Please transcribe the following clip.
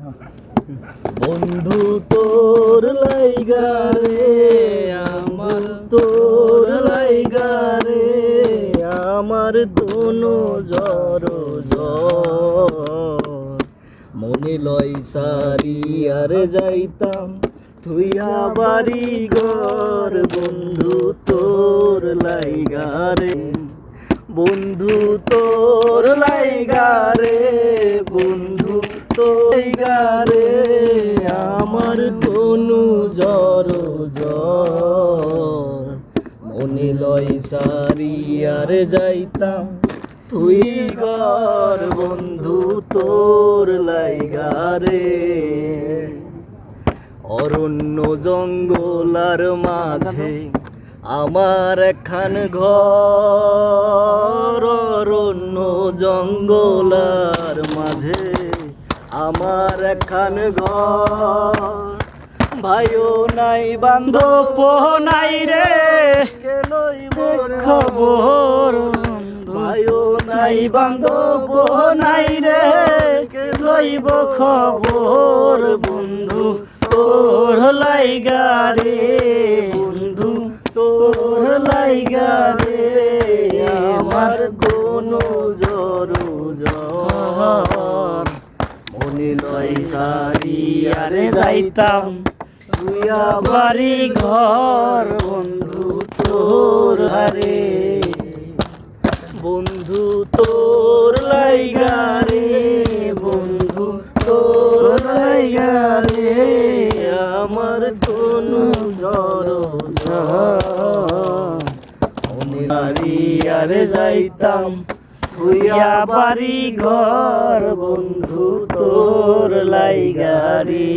বন্ধু, তোর লাইগা রে, আমার তোর লাইগা রে, আমার দোনো জর মনে লয় সারি, আর যাইতাম থুইয়া বাড়ি ঘর। বন্ধু, তোর লাইগা রে, বন্ধু, তোর লাইগা রে বন্ধু তোর লাইগা রে আমার তনু জর জর। মনে লয় আর যাইতাম তুই গর বন্ধু তোর লাইগা রে। অরণ্য জঙ্গলার মাঝে আমার একখান ঘর, অরণ্য জঙ্গলার মাঝে আমার একখান ঘর। ভাইও নাই বান্ধব নাই রে। খবর। ভাইও নাই বান্ধব নাই রে। কে লইব খবর? বন্ধু তোর লাইগা রে। বন্ধু তোর লাইগা রে। আমার কোনো জর জ্বর মনে লয় সারি যাইতাম। তুইয়া বাড়ি ঘর বন্ধু তোর হারে বন্ধু তোর লাইগা রে বন্ধু তোর লাইগা রে। আমার কোনো জর মনে আরে যাইতাম। তুইয়া বাড়ি ঘর বন্ধু তোর লাইগা রে